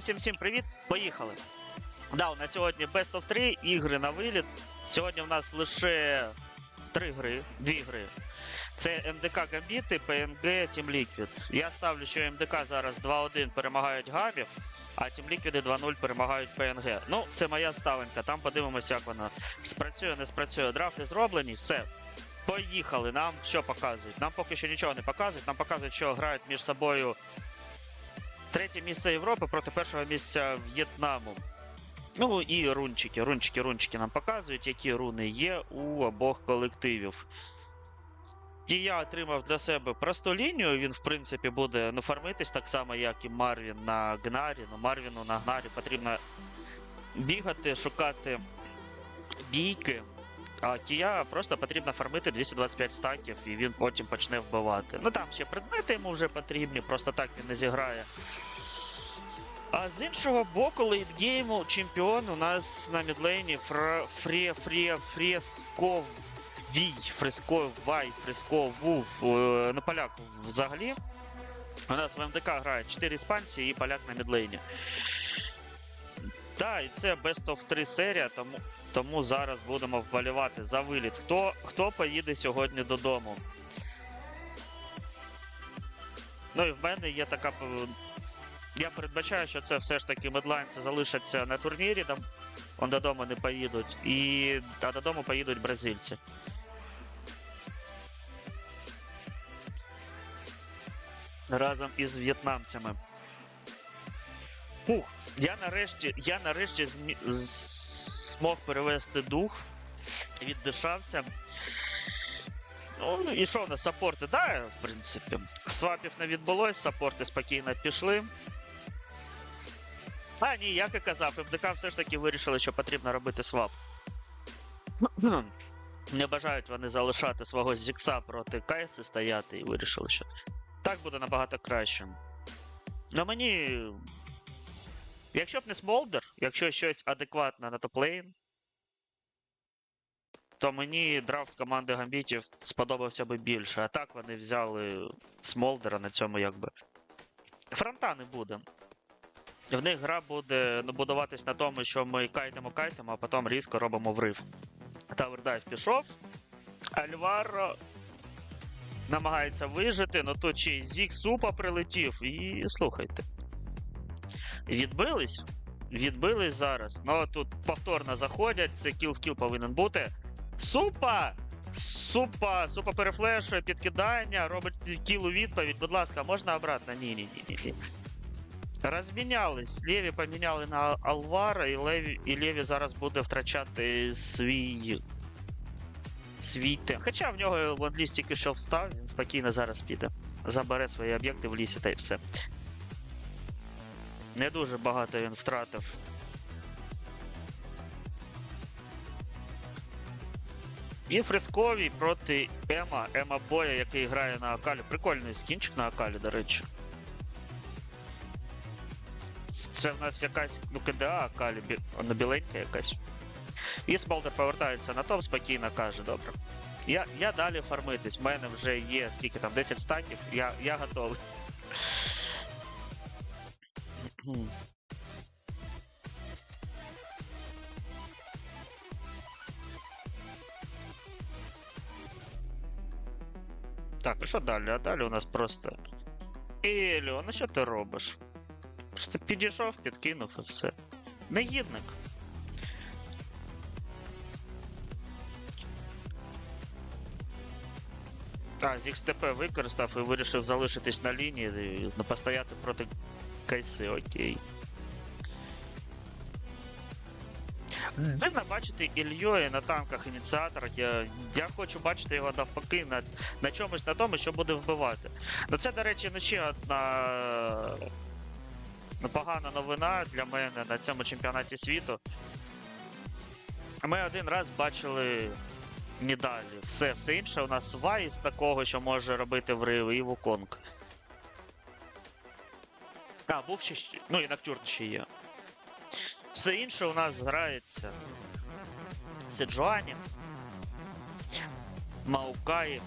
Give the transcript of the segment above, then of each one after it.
Всім всім привіт! Поїхали! Да, у нас сьогодні Best of 3 ігри на виліт. Сьогодні у нас лише три гри, дві гри. Це МДК Гамбіти, PNG, Team Liquid. Я ставлю, що МДК зараз 2-1 перемагають габів, а Team Liquid 2-0 перемагають PNG. Ну, це моя ставленька. Там подивимося, як вона спрацює, не спрацює. Драфти зроблені, все. Поїхали. Нам що показують? Нам поки що нічого не показують. Нам показують, що грають між собою третє місце Європи проти першого місця В'єтнаму. Ну і рунчики, рунчики, рунчики нам показують, які руни є у обох колективів. І я отримав для себе просту лінію. Він, в принципі, буде ну, фармитись так само, як і Марвін на Гнарі. Ну, Марвіну на Гнарі потрібно бігати, шукати бійки. А Кія просто потрібно фармити 225 стаків, і він потім почне вбивати. Ну там ще предмети йому вже потрібні, просто так він не зіграє. А з іншого боку, лейтгейму чемпіон у нас на мідлейні фра, фрє, фрє, фрєсковій, фресковай, е, на поляк взагалі. У нас в МДК грає 4 іспанці і поляк на мідлейні. Так, і це Best of 3 серія, тому, тому зараз будемо вболівати за виліт. Хто, хто поїде сьогодні додому? Ну і в мене є така. Я передбачаю, що це все ж таки медлайнці залишаться на турнірі, там он додому не поїдуть, і а додому поїдуть бразильці. Разом із в'єтнамцями. Ух, я нарешті, я нарешті змі... змог перевести дух, віддишався. Ну, і що в нас саппорти? Да, в принципі. Свапів не відбулось, саппорти спокійно пішли. А, ні, як і казав, МДК все ж таки вирішили, що потрібно робити свап. Не бажають вони залишати свого Зікса проти Кайси стояти і вирішили, що так буде набагато краще. Ну мені. Якщо б не Смолдер, якщо щось адекватне на топлейн, то мені драфт команди Гамбітів сподобався би більше. А так вони взяли Смолдера на цьому якби. Фронта не буде. В них гра буде будуватись на тому, що ми кайтимо, кайтимо, а потім різко робимо врив. Тавердайв пішов. Альваро намагається вижити, ну тут ще й Зік супа прилетів. І слухайте. Відбились? Відбились зараз. Ну тут повторно заходять, це кіл в кіл повинен бути. Супа! Супа! Супа перефлешує, підкидання, робить кіл у відповідь. Будь ласка, можна обратно? Ні, ні. Розмінялись. Леві поміняли на Алвара, і Леві, і Леві зараз буде втрачати свій. Свій тем. Хоча в нього ванліст тільки що встав, він спокійно зараз піде. Забере свої об'єкти в лісі та й все. Не дуже багато він втратив. І Фресковій проти Ема, Ема Боя, який грає на Акалі. Прикольний скінчик на Акалі, до речі. Це в нас якась ну, КДА Акалі, бі... вона біленька якась. І Смолдер повертається на топ, спокійно каже, добре. Я, я далі фармитись, в мене вже є скільки там, 10 стаків, я, я готовий. Так, а що далі? А далі у нас просто. Еліо, ну що ти робиш? Просто підійшов, підкинув і все. Негідник. А, з XTP використав і вирішив залишитись на лінії і постояти проти Кайси, окей. Дивно бачити Ільйою на танках ініціаторах. Я, я хочу бачити його навпаки на, на чомусь на тому, що буде вбивати. Ну це, до речі, не ще одна ну, погана новина для мене на цьому чемпіонаті світу. Ми один раз бачили Нідалі. Все, все інше у нас Вайс такого, що може робити вриви, і Вуконг. А, був ще. Ну і Ноктюрн ще є. Все інше у нас грається. Сиджуані. Маукаї.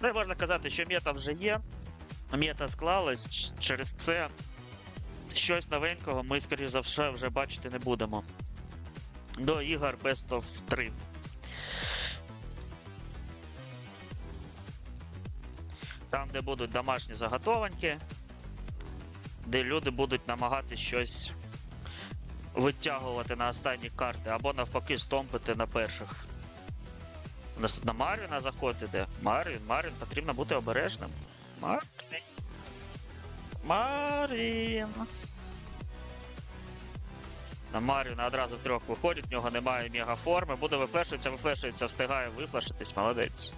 Ну і можна казати, що мета вже є. Мета склалась через це. Щось новенького ми, скоріш за все, вже бачити не будемо. До ігор Best of 3. Там, де будуть домашні заготованки, де люди будуть намагатися щось витягувати на останні карти, або навпаки стомпити на перших. У нас тут на Марвіна заход іде. Марвін, Марвін, потрібно бути обережним. Марвін. Марвін. На Марвіна одразу в трьох виходить, в нього немає мегаформи. Буде вифлешується, вифлешується, встигає вифлешитись, молодець.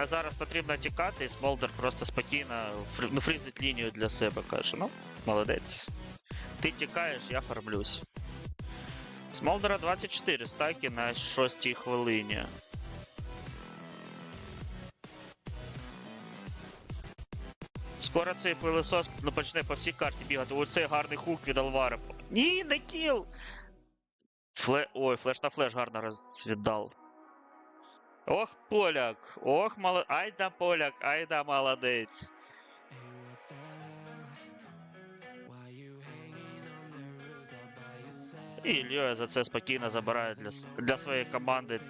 А зараз потрібно тікати, і Смолдер просто спокійно ну, фрізить лінію для себе. Каже, ну, молодець. Ти тікаєш, я фармлюсь. Смолдера 24 стаки на 6 хвилині. Скоро цей пилосос ну, почне по всій карті бігати. Оцей гарний хук від Алвара. Ні, не кіл! Фле... Ой, флеш на флеш гарно розвіддав. Ох, поляк! Ох, мало... Ай да поляк, ай да молодець. І Ілья за це спокійно забирає для, для своєї команди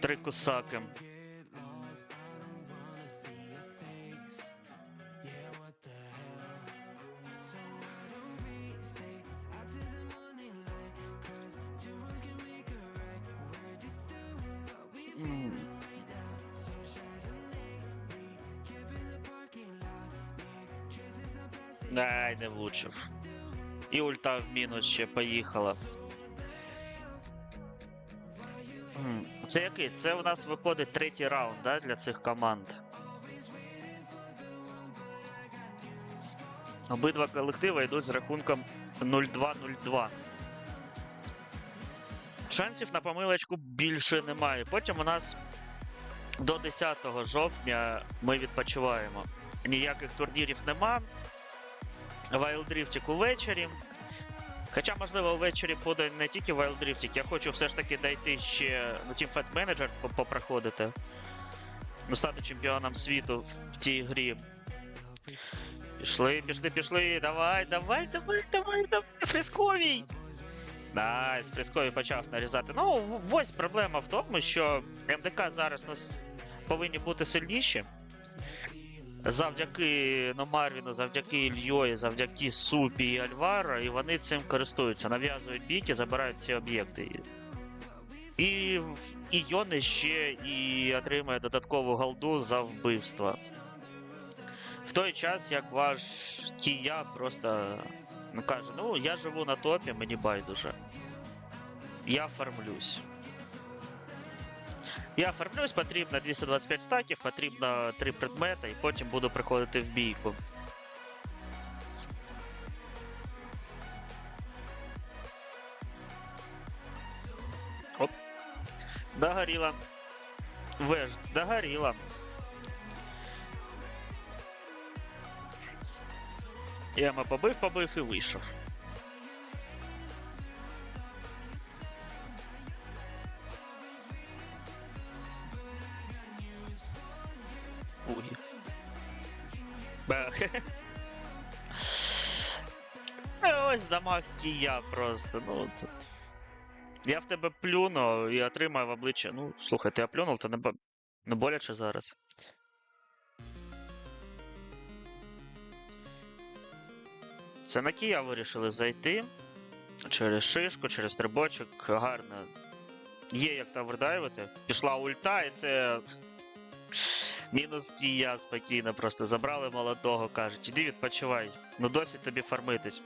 три кусаки. Ай, не влучив. І ульта в мінус ще поїхала. Це який? Це у нас виходить третій раунд да, для цих команд. Обидва колективи йдуть з рахунком 0-2-0-2. Шансів на помилочку більше немає. Потім у нас до 10 жовтня ми відпочиваємо. Ніяких турнірів нема. Вайлдрифтик увечері. Хоча, можливо, ввечері буде не тільки Вайлдрифтик, я хочу все ж таки дойти ще ну, Team Fight Manager попроходити. Ну, стати чемпіоном світу в тій грі. Пішли, пішли, пішли. Давай, давай, давай, давай, давай, Фрисковій! Найс, Фрисковій почав нарізати. Ну, ось проблема в тому, що МДК зараз ну, повинні бути сильніші. Завдяки ну, Марвіну, завдяки Ільйої, завдяки Супі і Альваро, і вони цим користуються, нав'язують бійки, забирають всі об'єкти. І, і Йони ще і отримує додаткову голду за вбивство. В той час, як ваш Кія просто ну, каже: ну я живу на топі, мені байдуже. Я фармлюсь. Я фармлюсь, потрібно 225 стаків, потрібно 3 предмети, і потім буду приходити в бійку. Оп. Догоріла. Веж, догоріла. Я йому побив, побив і вийшов. Ось дамаг кія просто. Ну, от. Я в тебе плюну і отримаю в обличчя. Ну, слухай, ти я плюнув, то не, бо- не боляче зараз. Це на Кія вирішили зайти. Через шишку, через стрибочок. Гарно. Є як тавердайвити. Пішла ульта, і це. Мінус Кія спокійно просто забрали молодого, кажуть, іди відпочивай. Ну досі тобі фармитись.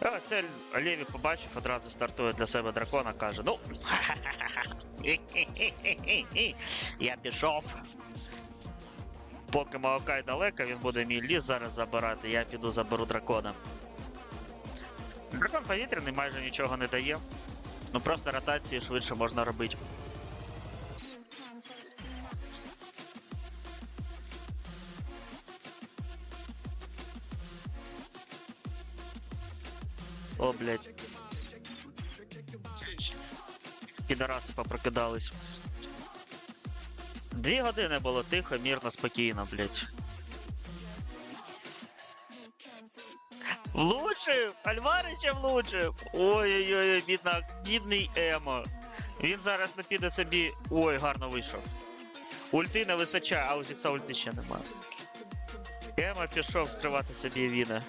А, це Леві побачив, одразу стартує для себе дракона, каже: ну. Я пішов. Поки Маокай далеко, він буде мій ліс зараз забирати, я піду заберу дракона. Дракон повітряний майже нічого не дає. Ну просто ротації швидше можна робити. О, блядь. Підараси попрокидались. Дві години було тихо, мирно, спокійно, блядь. Влучив! Альварича влучив! Ой-ой-ой, бідна, бідний Емо. Він зараз не піде собі. Ой, гарно вийшов. Ульти не вистачає, а у Зікса ульти ще немає. Ема пішов скривати собі віни.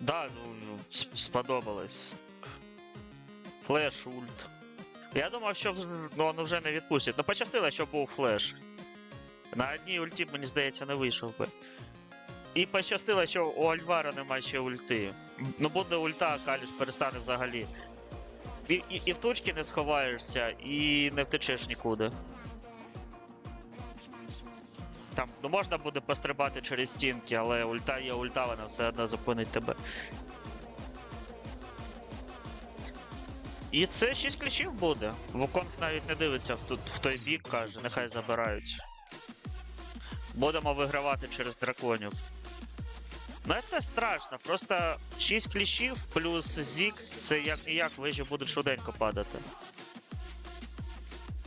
Да, ну, с- сподобалось. Флеш, ульт. Я думав, що ну, воно вже не відпустять. Ну, пощастило, що був флеш. На одній ульті, мені здається, не вийшов би. І пощастило, що у Альвара немає ще ульти. Ну буде ульта, Каліш перестане взагалі. І, і, і в точки не сховаєшся, і не втечеш нікуди. Там, ну можна буде пострибати через стінки, але ульта є ульта, вона все одно зупинить тебе. І це 6 ключів буде. Вуконг навіть не дивиться в, тут, в той бік, каже, нехай забирають. Будемо вигравати через драконів. Ну це страшно, просто 6 кліщів плюс Зікс, це як ніяк вежі будуть швиденько падати.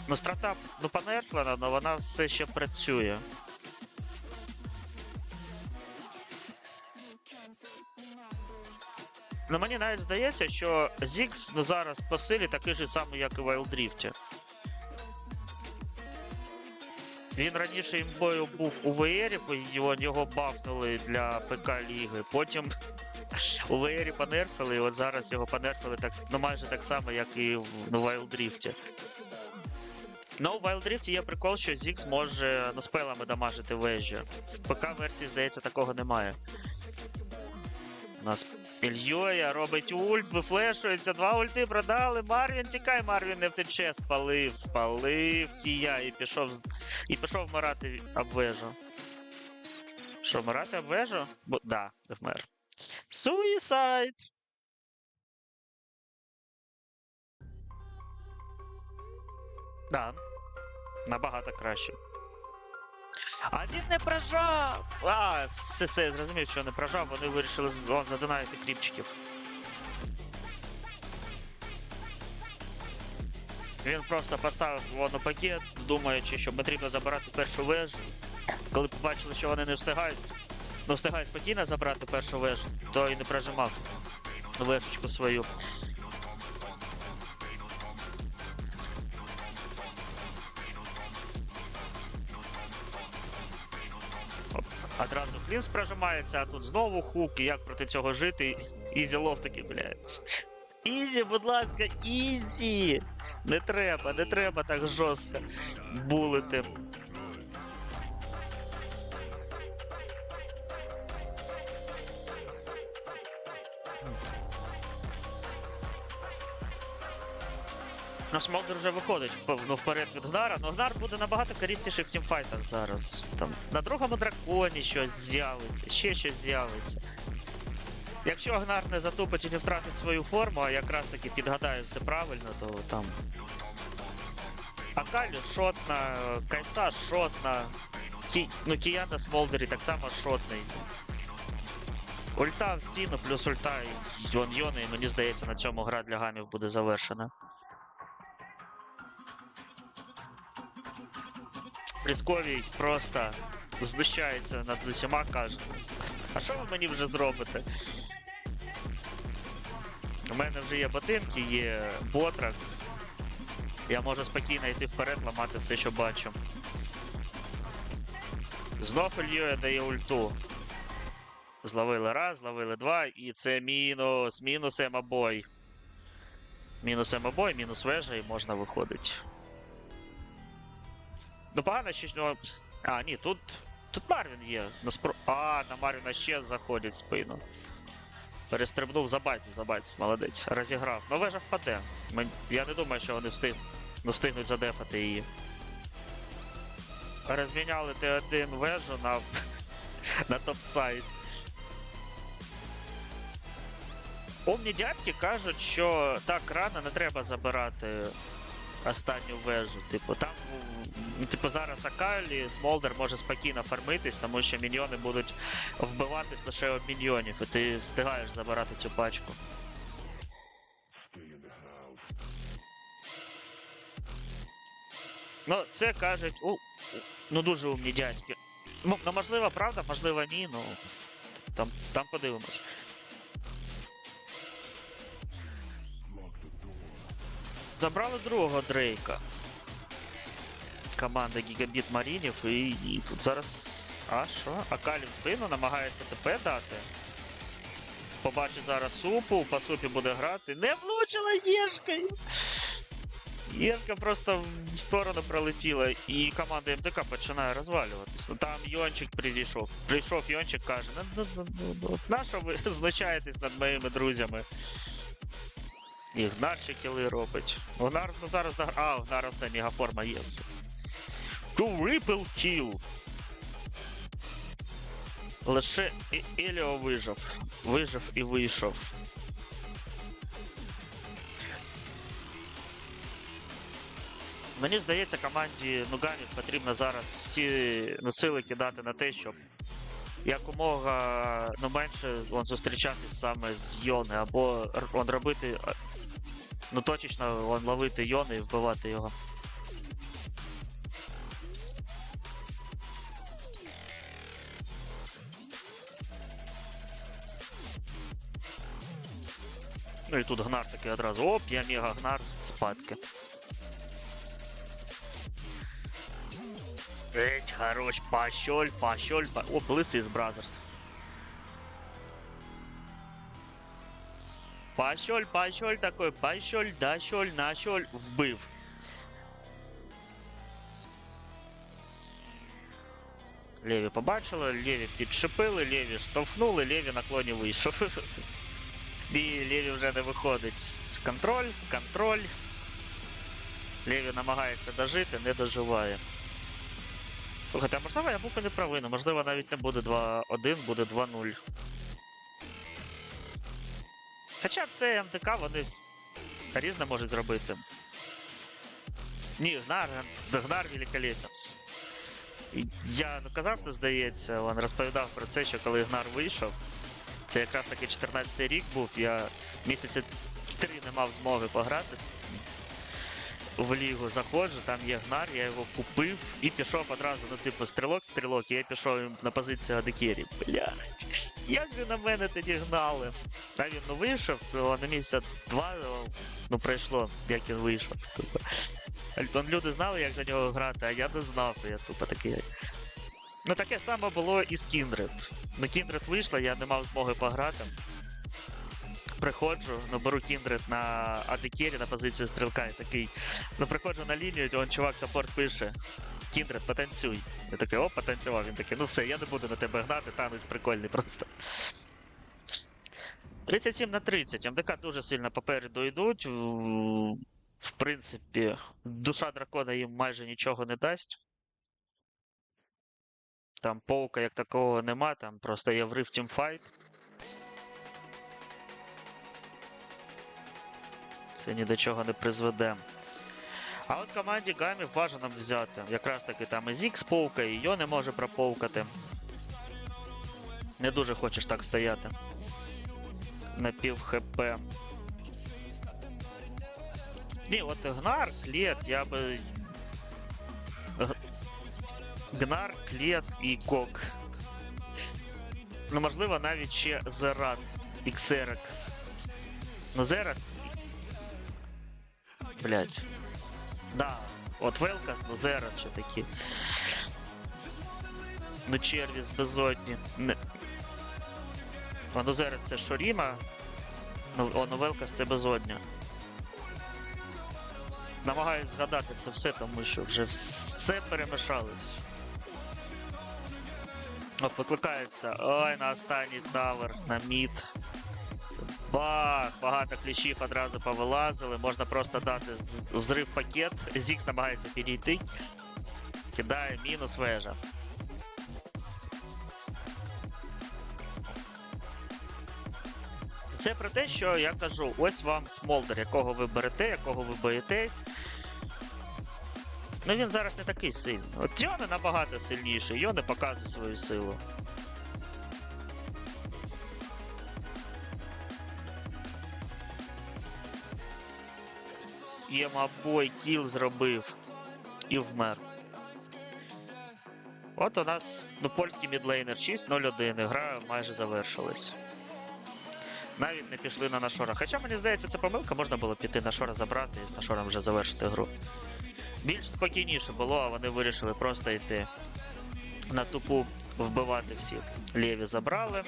Ну, страта, ну понерфлена, але вона все ще працює. Ну мені навіть здається, що Зікс ну, зараз по силі такий же самий, як і в Rift. Він раніше імбою був у VR, його, його бафнули для ПК ліги. Потім у VR понерфили, і от зараз його понерфили так, ну, майже так само, як і в ну, Rift. Ну, у Rift є прикол, що Ziggs може ну, спелами дамажити вежі. В ПК-версії, здається, такого немає. У нас Ільйоя робить ульт, вифлешується, два ульти продали. Марвін тікай, Марвін не втече, спалив, спалив кія і пішов і пішов вмирати ві- об вежу. Що, вмирати об вежу? Бо, да, вмер. Суїсайд! Да. Набагато краще. А він не прожав! А, все, зрозумів, що не прожав, вони вирішили з- вон, задонати кріпчиків. Він просто поставив воно пакет, думаючи, що потрібно забирати першу вежу. Коли побачили, що вони не встигають, ну встигають спокійно забрати першу вежу, то і не прожимав вежечку свою. Одразу Флінс прожимається, а тут знову хук, і як проти цього жити. Ізі лов такий, блядь. Ізі, будь ласка, ізі! Не треба, не треба так жорстко булити. Ну, Смолдер вже виходить ну, вперед від Гнара, але Гнар буде набагато корисніший в тімфайтах зараз. Там на другому драконі щось з'явиться, ще щось з'явиться. Якщо Гнар не затупить і не втратить свою форму, а якраз таки підгадає все правильно, то там. Акалі шотна, Кайса шотна. Кі... Ну, Кія Смолдері так само шотний. Ульта в стіну, плюс ульта і Йон Йони, і мені здається, на цьому гра для гамів буде завершена. Лісковій просто знущається над усіма, каже. А що ви мені вже зробите? У мене вже є ботинки, є ботрак. Я можу спокійно йти вперед, ламати все, що бачу. Знов Ільйоя дає ульту. Зловили раз, зловили два, і це мінус, мінус емабой. Мінус емабой, мінус вежа, і можна виходить. Ну погано, що. Ну, а, ні, тут. Тут Марвін є. На спро... А, на Марвіна ще заходять спину. Перестрибнув, забайтив, забайтив, молодець. Розіграв. Ну вежа впаде. Я не думаю, що вони встиг... ну, встигнуть задефати її. Розміняли Т1 вежу на, на топ-сайт. Умні дядьки кажуть, що так рано не треба забирати останню вежу. Типу, там, типу, зараз Акалі, Смолдер може спокійно фармитись, тому що міньйони будуть вбиватись лише об міньйонів, і ти встигаєш забирати цю пачку. Ну, це кажуть, у, ну дуже умні дядьки. Ну, ну, можливо, правда, можливо, ні, ну. Там, там подивимось. Забрали другого Дрейка. Команда Гігабіт Марінів і, і тут зараз. А що? Акалі в спину намагається ТП дати. Побачить зараз супу, по супі буде грати. Не влучила Єшкою! Єшка просто в сторону пролетіла, і команда МДК починає розвалюватись. Ну там Йончик прийшов. Прийшов Йончик, каже: ну, ну, ну, ну, ну, на що ви знущаєтесь над моїми друзями? І Гнар ще кіли робить. Гнар ну, зараз на... А, у все, мегаформа є все. Triple kill. Лише Еліо вижив. Вижив і вийшов. Мені здається, команді Нуганів потрібно зараз всі ну, сили кидати на те, щоб якомога ну, менше он, зустрічатись саме з Йони, або он, робити ну точечно он, ловити Йони і вбивати його. Ну і тут Гнар такий одразу. Оп, я мега Гнар спадки. Эть, хорош, пощоль, пощоль, по... О, лысый из Бразерс. Пощоль, пощоль такой, пощоль, дощоль, нащоль, вбив. Леві побачили, Леві підшипили, Леві штовхнули, Леві на клоні вийшов. І Леві вже не виходить. Контроль, контроль. Леві намагається дожити, не доживає. Слухайте, а можливо я був не правий, ну, можливо навіть не буде 2-1, буде 2-0. Хоча це МДК, вони різне можуть зробити. Ні, Гнар, Гнар великолепно. Я ну, казав, то здається, він розповідав про це, що коли Гнар вийшов, це якраз таки 14-й рік був, я місяці три не мав змоги пограти з- в лігу заходжу, там є Гнар, я його купив і пішов одразу, ну, типу, стрілок-стрілок, і я пішов на позицію Адекері. Блядь, як же на мене тоді гнали? Та він ну вийшов, то на місяця два ну пройшло, як він вийшов. Типу. Люди знали, як за нього грати, а я не знав, я тупо такий. Ну таке саме було і з Kindred. Ну, Kindred вийшла, я не мав змоги пограти. Приходжу, ну беру Kindred на Адекері на позицію стрілка і такий. Ну приходжу на лінію, он чувак саппорт пише. Kindred, потанцюй. Я такий, о, потанцював. Він такий, ну все, я не буду на тебе гнати, танець прикольний просто. 37 на 30. МДК дуже сильно попереду йдуть. В принципі, душа дракона їм майже нічого не дасть. Там паука як такого нема, там просто є врив тімфайт. Це ні до чого не призведе. А от команді гамів бажано взяти. Якраз таки там і Зікс повкає, і Йо не може проповкати. Не дуже хочеш так стояти. На пів хп. Ні, от Гнар, Клет, я би. Гнар, Клет і Кок. Ну, можливо, навіть ще Зерат XRX. Ну, Зерат. Блять. Да, от Велкас, ну Зерат ще такі. Ну, Червіс безодні. Не. Ну Зерат це Шоріма. Ну, ну Велкас це безодня. Намагаюсь згадати це все, тому що вже все перемішалось. От викликається. Ой, на останній тавер, на мід. Бах! Багато кліщів одразу повилазили. Можна просто дати взрив пакет. Зікс намагається підійти. Кидає мінус вежа. Це про те, що я кажу, ось вам смолдер, якого ви берете, якого ви боїтесь. Ну він зараз не такий сильний. От Йони набагато сильніший, Йони показує свою силу. Ємабой кіл зробив і вмер. От у нас ну, польський мідлейнер 6-0-1. Гра майже завершилась. Навіть не пішли на Нашора. Хоча мені здається, це помилка, можна було піти на Шора забрати і з Нашором вже завершити гру. Більш спокійніше було, а вони вирішили просто йти на тупу вбивати всіх. Лєві забрали.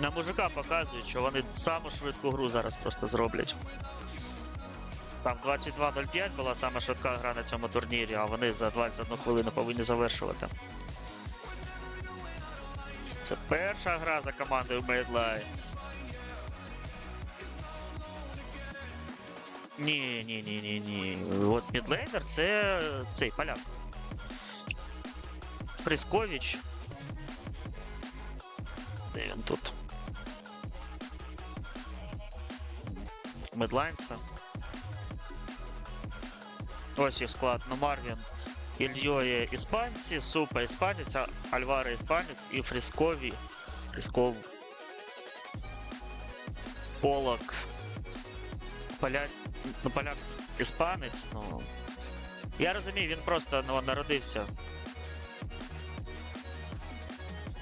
На мужика показують, що вони саму швидку гру зараз просто зроблять. Там 22.05 була сама швидка гра на цьому турнірі, а вони за 21 хвилину повинні завершувати. Це перша гра за командою Mad Lions. Ні, ні, ні, ні, ні. От мідлейнер це цей поляк. Присковіч. Де він тут? Медлайнса. Ось їх склад. Ну, Марвін. Ільйоє іспанці, Супа іспанець, Альвара іспанець і Фріскові. Фрісков. Полок. Поляць. Ну, поляк іспанець, ну. Я розумію, він просто ну, народився.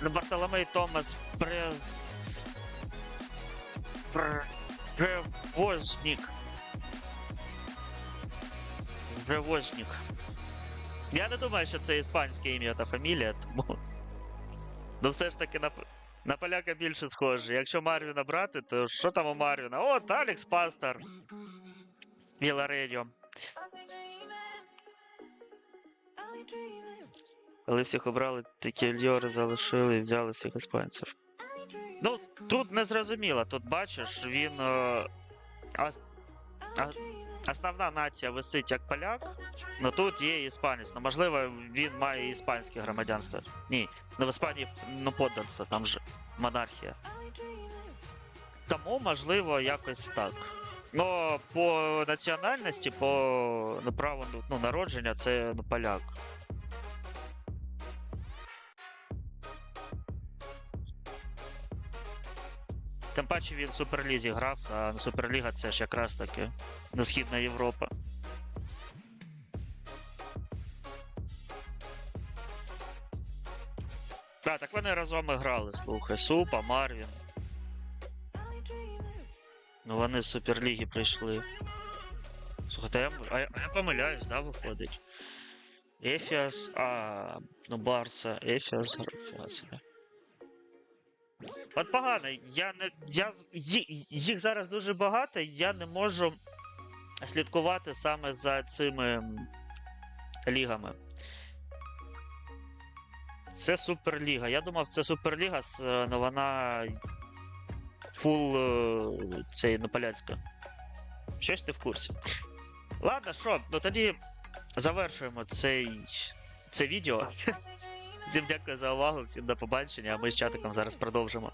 Ну, Бартоломей Томас През... Пр... Превозник. Превозник. Я не думаю, що це іспанське ім'я та фамілія, тому. Ну все ж таки на, на поляка більше схоже. Якщо Марвіна брати, то що там у Марвіна? От Алекс Пастор. Віларедіо. Коли всіх обрали, такі льори залишили і взяли всіх іспанців. Ну, тут не зрозуміло. Тут бачиш, він. Е, ос- основна нація висить як поляк, але тут є іспанець. Ну, можливо, він має іспанське громадянство. Ні, ну в Іспанії ну, подданство, там же монархія. Тому, можливо, якось так. Ну, по національності, по ну, праву ну, народження, це ну, поляк. Тим паче він в Суперлізі грав, а Суперліга це ж якраз таки не Східна Європа. Так, так вони разом і грали, слухай. Супа, Марвін. Ну вони з Суперліги прийшли. Слухайте, я, а я, а я помиляюсь, да, виходить. Ефіас, а, ну Барса, Ефіас, Ефіас. От погано, я не. Я, їх зараз дуже багато, я не можу слідкувати саме за цими лігами. Це Суперліга. Я думав, це Суперліга, з, е, ну вона фул е, цей ну, поляцька. Щось ти в курсі. Ладно, що, ну тоді завершуємо цей, це відео. Всім дякую за увагу, всім до побачення, а ми з чатиком зараз продовжимо.